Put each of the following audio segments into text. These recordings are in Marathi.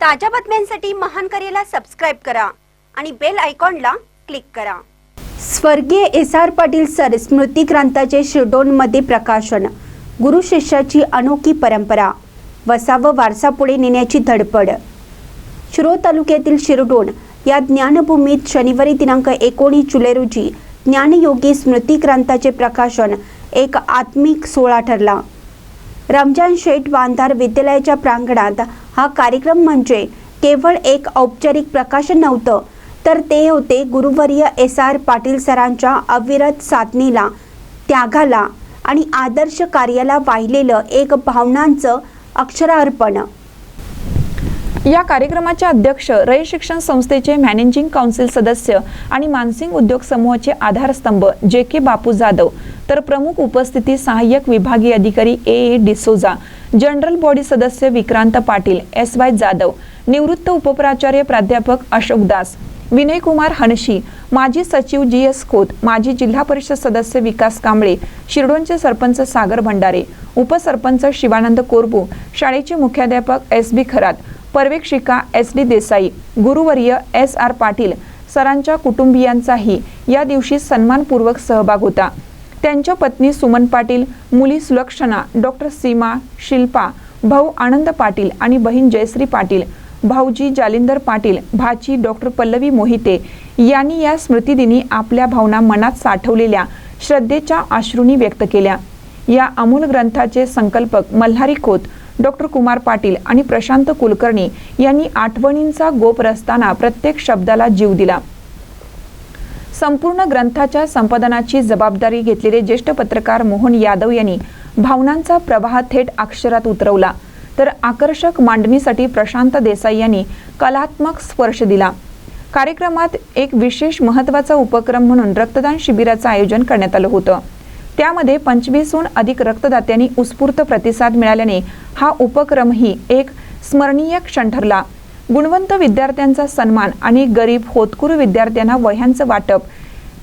ताज्या बातम्यांसाठी महान करेला सबस्क्राईब करा आणि बेल आयकॉनला क्लिक करा. स्वर्गीय एस आर पाटील सर स्मृती ग्रंथाचे शिरडोनमध्ये प्रकाशन. गुरु शिष्याची अनोखी परंपरा. वसावं वारसा पुढे नेण्याची धडपड. शिरो तालुक्यातील शिरडोण या ज्ञानभूमीत शनिवारी दिनांक एकोणीस जुलै रोजी ज्ञानयोगी स्मृती ग्रंथाचे प्रकाशन एक आत्मिक सोहळा ठरला. रमजान शेठ बांधार विद्यालयाच्या प्रांगणात हा कार्यक्रम म्हणजे केवळ एक औपचारिक प्रकाशन नव्हतं तर ते होते गुरुवर्य एस आर पाटील सरांच्या अविरत साधनेला त्यागाला आणि आदर्श कार्याला वाहिलेलं एक भावनांचं अक्षरार्पण. या कार्यक्रमाचे अध्यक्ष रय शिक्षण संस्थेचे मॅनेजिंग काउन्सिल सदस्य आणि मानसिंग उद्योग समूहाचे आधारस्तंभ जे के बापू जाधव तर प्रमुख उपस्थिती सहाय्यक विभागीय अधिकारी A A D'Souza general body सदस्य विक्रांत पाटील एस वाय जाधव निवृत्त उपप्राचार्य प्राध्यापक अशोक दास विनय कुमार हनशी माजी सचिव जी एस खोत माजी जिल्हा परिषद सदस्य विकास कांबळे शिरडोनचे सरपंच सागर भंडारे उपसरपंच शिवानंद कोरबू शाळेचे मुख्याध्यापक एस बी खरात पर्यवेक्षिका एस डी देसाई गुरुवर्य एस आर पाटील सरांच्या कुटुंबियांचाही या दिवशी सन्मानपूर्वक सहभाग होता. त्यांच्या पत्नी सुमन पाटील मुली सुलक्षणा डॉक्टर सीमा शिल्पा भाऊ आनंद पाटील आणि बहीण जयश्री पाटील भाऊजी जालिंदर पाटील भाची डॉक्टर पल्लवी मोहिते यांनी या स्मृतिदिनी आपल्या भावना मनात साठवलेल्या श्रद्धेच्या अश्रूंनी व्यक्त केल्या. या अमूल ग्रंथाचे संकल्पक मल्हारी खोत डॉक्टर कुमार पाटील आणि प्रशांत कुलकर्णी यांनी आठवणींचा गोप रचताना प्रत्येक शब्दाला जीव दिला. संपूर्ण ग्रंथाच्या संपादनाची जबाबदारी घेतलेले ज्येष्ठ पत्रकार मोहन यादव यांनी भावनांचा प्रवाह थेट अक्षरात उतरवला. तर आकर्षक मांडणीसाठी प्रशांत देसाई यांनी कलात्मक स्पर्श दिला. कार्यक्रमात एक विशेष महत्त्वाचा उपक्रम म्हणून रक्तदान शिबिराचं आयोजन करण्यात आलं होतं. त्यामध्ये पंचवीसहून अधिक रक्तदात्यांनी उत्स्फूर्त प्रतिसाद मिळाल्याने हा उपक्रमही एक स्मरणीय क्षण ठरला. गुणवंत विद्यार्थ्यांचा सन्मान आणि गरीब होतकुरू विद्यार्थ्यांना वह्यांचं वाटप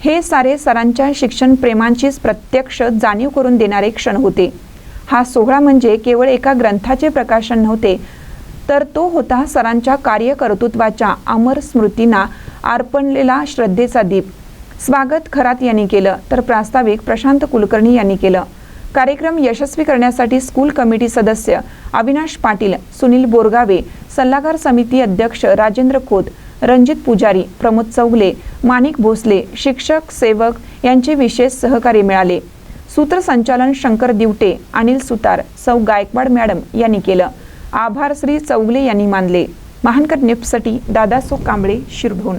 हे सारे सरांच्या शिक्षण प्रेमांचीच प्रत्यक्ष जाणीव करून देणारे क्षण होते. हा सोहळा म्हणजे केवळ एका ग्रंथाचे प्रकाशन नव्हते तर तो होता सरांच्या कार्यकर्तृत्वाच्या अमर स्मृतींना अर्पणलेला श्रद्धेचा दीप. स्वागत खरात यांनी केलं तर प्रास्ताविक प्रशांत कुलकर्णी यांनी केलं. कार्यक्रम यशस्वी करण्यासाठी स्कूल कमिटी सदस्य अविनाश पाटील सुनील बोरगावे सल्लागार समिती अध्यक्ष राजेंद्र खोत रणजित पुजारी प्रमोद चौगले माणिक भोसले शिक्षक सेवक यांचे विशेष सहकार्य मिळाले. सूत्रसंचालन शंकर दिवटे अनिल सुतार सौ गायकवाड मॅडम यांनी केलं. आभार श्री चौगले यांनी मानले. महानकर निप्ससाठी दादासो कांबळे शिरढोण